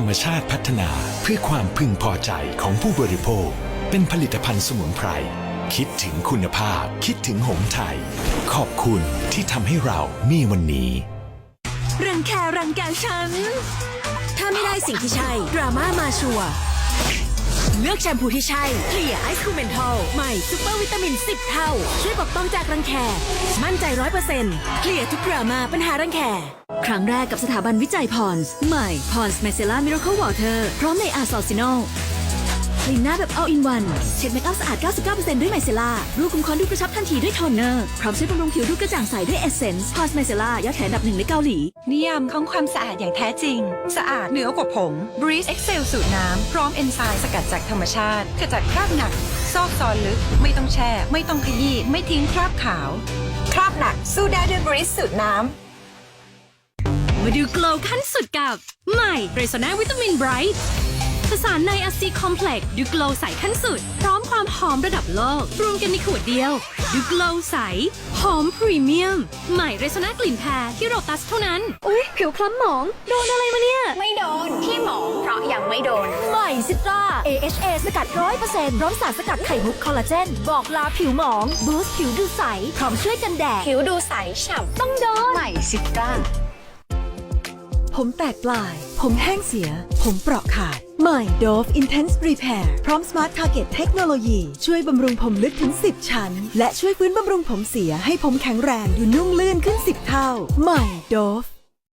รรมชาติพัฒนาเพื่อความพึงพอใจของผู้บริโภค เป็นผลิตภัณฑ์สมุนไพร คิดถึงคุณภาพ คิดถึงหงไทย ขอบคุณที่ทำให้เรามีวันนี้ รังแครังแกฉัน ถ้าไม่ได้สิ่งที่ใช่ ดราม่ามาชัว เลือกแชมพูที่ใช่เคลียร์ไอซ์คูเมนทอลใหม่ซูเปอร์วิตามิน 10 เท่า ช่วยปกป้องจากรังแค มั่นใจร้อยเปอร์เซ็นต์เคลียร์ทุกดราม่าปัญหารังแค ครั้งแรกกับสถาบันวิจัยพรส์ใหม่พรส์เมเซล่ามิราเคิลวอเตอร์พร้อมในอาร์ซอลซินอล ลีนหน้าแบบ all in one เช็ดเมคอัพสะอาด 99%ด้วยไมเซล่ารูขุมขนดูกระชับทันทีด้วยโทนเนอร์ พร้อมช่วยบำรุงผิวดูกระจ่างใสด้วยเอเซนส์พอสไมเซล่ายอดแขนอันดับหนึ่งในเกาหลี นิยามของความสะอาดอย่างแท้จริง สะอาดเหนือกว่าผง Breeze Excel สูตรน้ำ พร้อมเอนไซม์สกัดจากธรรมชาติขจัดคราบหนัก ซอกซอนลึก ไม่ต้องแช่ ไม่ต้องขยี้ ไม่ทิ้งคราบขาว คราบหนักสู้ได้ด้วย Breeze สูตรน้ำมาดูโกลว์ขั้นสุดกับ ใหม่เรโซนาวิตามินไบรท์ ผสานในอะซีคอมเพล็กซ์ดูโกลว์ใสขั้นสุด พร้อมความหอมระดับโลก รวมกันในขวดเดียวดูโกลว์ใส หอมพรีเมียม ใหม่เรโซนากลิ่นแพรที่โรตัสเท่านั้น อุ้ยผิวคล้ำหมอง โดนอะไรมาเนี่ย ไม่โดน ที่หมองเพราะยังไม่โดน ใหม่ซิตรา AHA สกัดร้อยเปอร์เซ็นต์พร้อมสารสกัดไข่มุกคอลลาเจน บอกลาผิวหมอง บูสต์ผิวดูใส พร้อมช่วยกันแดด ผิวดูใสฉ่ำต้องโดน ใหม่ซิตราผมแตกปลาย ผมแห้งเสีย ผมเปราะขาด ใหม่ Dove Intense Repair พร้อม Smart Target เทคโนโลยี ช่วยบำรุงผมลึกถึง 10 ชั้น และช่วยฟื้นบำรุงผมเสียให้ผมแข็งแรงดูนุ่มลื่นขึ้น 10 เท่า ใหม่ Dove